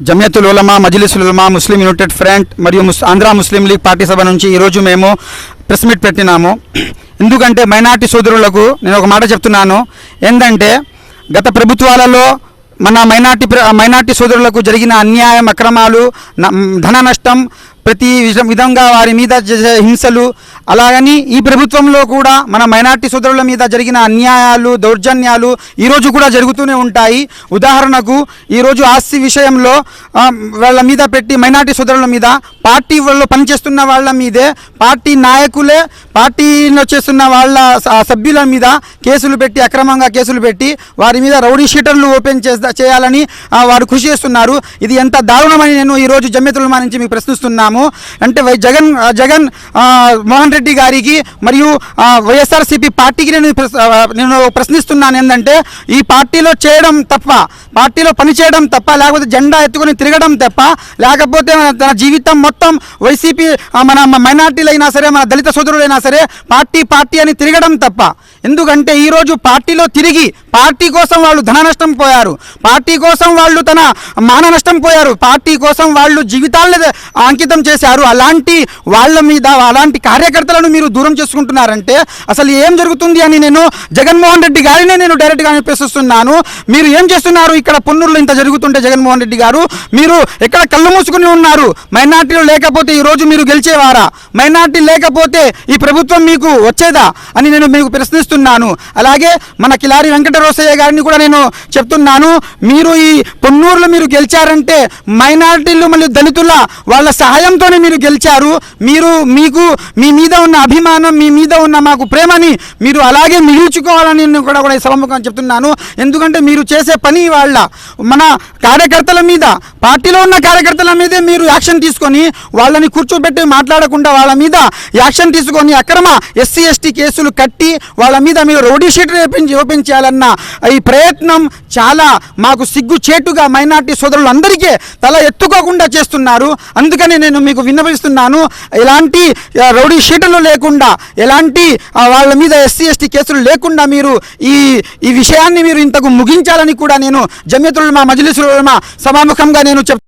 జమియతుల్ ఉలమా మజిలిసుల్ ఉలమా ముస్లిం United Front మరియు ముస్ Andhra Muslim League party సభ నుంచి ఈరోజు మేము ప్రెస్ మీట్ పెట్టినాము. ఎందుకంటే మైనార్టీ సోదరులకు నేను ఒక మాట చెప్తున్నాను. ఏంటంటే గత ప్రభుత్వాలలో మన మైనార్టీ ప్ర- మైనార్టీ సోదరులకు జరిగిన అన్యాయం అక్రమాలు న- ధన నష్టం ప్రతి విధ- విధంగా వారి మీద హింసలు. అలాగని ఈ ప్రభుత్వంలో కూడా మన మైనార్టీ సోదరుల మీద జరిగిన అన్యాయాలు దౌర్జన్యాలు ఈరోజు కూడా జరుగుతూనే ఉంటాయి. ఉదాహరణకు ఈరోజు ఆస్తి విషయంలో వాళ్ళ మీద పెట్టి మైనార్టీ సోదరుల మీద పార్టీ వాళ్ళు పనిచేస్తున్న వాళ్ళ మీదే పార్టీ నాయకులే పార్టీలో చేస్తున్న వాళ్ళ స- సభ్యుల మీద కేసులు పెట్టి అక్రమంగా కేసులు పెట్టి వారి మీద రౌడీ షీటర్లు ఓపెన్ చేయాలని వారు కృషి చేస్తున్నారు. ఇది ఎంత దారుణమని నేను ఈరోజు జమ్యతులమా నుంచి మీకు ప్రశ్నిస్తున్నాము. అంటే వై జగన్ జగన్ మోహన్ రెడ్డి గారికి మరియు వైఎస్ఆర్సీపీ పార్టీకి నేను ప్రశ్న- నేను ప్రశ్నిస్తున్నాను ఏంటంటే ఈ పార్టీలో చేయడం తప్ప పార్టీలో పని చేయడం తప్ప లేకపోతే జెండా ఎత్తుకొని తిరగడం తప్ప లేకపోతే తన జీవితం మొత్తం వైసీపీ మన మైనార్టీలైనా సరే మన దళిత సోదరులైనా సరే పార్టీ పార్టీ అని తిరగడం తప్ప ఎందుకంటే ఈరోజు పార్టీలో తిరిగి పార్టీ కోసం వాళ్ళు ధన నష్టం పోయారు. పార్టీ కోసం వాళ్ళు తన మాన నష్టం పోయారు. పార్టీ కోసం వాళ్ళు జీవితాలను అంకితం చేశారు. అలాంటి వాళ్ళ మీద అలాంటి కార్యకర్తలను మీరు దూరం చేసుకుంటున్నారంటే అసలు ఏం జరుగుతుంది అని నేను జగన్మోహన్ రెడ్డి గారినే నేను డైరెక్ట్గా ప్రశ్నిస్తున్నాను మీరు ఏం చేస్తున్నారు? ఇక్కడ పొన్నూరులో ఇంత జరుగుతుంటే జగన్మోహన్ రెడ్డి గారు మీరు ఎక్కడ కళ్ళు మూసుకుని ఉన్నారు? మైనార్టీలు లేకపోతే ఈరోజు మీరు గెలిచేవారా? మైనార్టీ లేకపోతే ఈ ప్రభుత్వం మీకు వచ్చేదా? అని నేను మీకు ప్రశ్నిస్తున్నాను అలాగే మన కిలారి వెంకటరోసయ్య గారిని కూడా నేను చెప్తున్నాను. మీరు ఈ పొన్నూరులో మీరు గెలిచారంటే మైనారిటీలు మరియు దళితుల వాళ్ళ సహాయంతోనే మీరు గెలిచారు. మీరు మీకు మీ మీద ఉన్న అభిమానం మీ మీద ఉన్న మాకు ప్రేమని మీరు అలాగే మిగిల్చుకోవాలని నేను కూడా కూడా ఈ సభముఖం చెప్తున్నాను. ఎందుకంటే మీరు చేసే పని వాళ్ళ మన కార్యకర్తల మీద పార్టీలో ఉన్న కార్యకర్తల మీదే మీరు యాక్షన్ తీసుకొని వాళ్ళని కూర్చోబెట్టి మాట్లాడకుండా వాళ్ళ మీద యాక్షన్ తీసుకొని అక్రమ ఎస్సీ ఎస్టీ కేసులు కట్టి వాళ్ళ మీద మీరు రౌడీ షీట్ రేపించి ఓపెన్ చేయాలన్న ఈ ప్రయత్నం చాలా మాకు సిగ్గుచేటుగా మైనార్టీ సోదరులు అందరికీ తల ఎత్తుకోకుండా చేస్తున్నారు. అందుకని నేను మీకు విన్నవిస్తున్నాను ఎలాంటి రౌడీ షీటర్లు లేకుండా ఎలాంటి వాళ్ళ మీద ఎస్సీ ఎస్టీ కేసులు లేకుండా మీరు ఈ ఈ విషయాన్ని మీరు ఇంతకు ముగించాలని కూడా నేను జమ్యతులు మా మజిలిసుల సభాముఖంగా నేను చెప్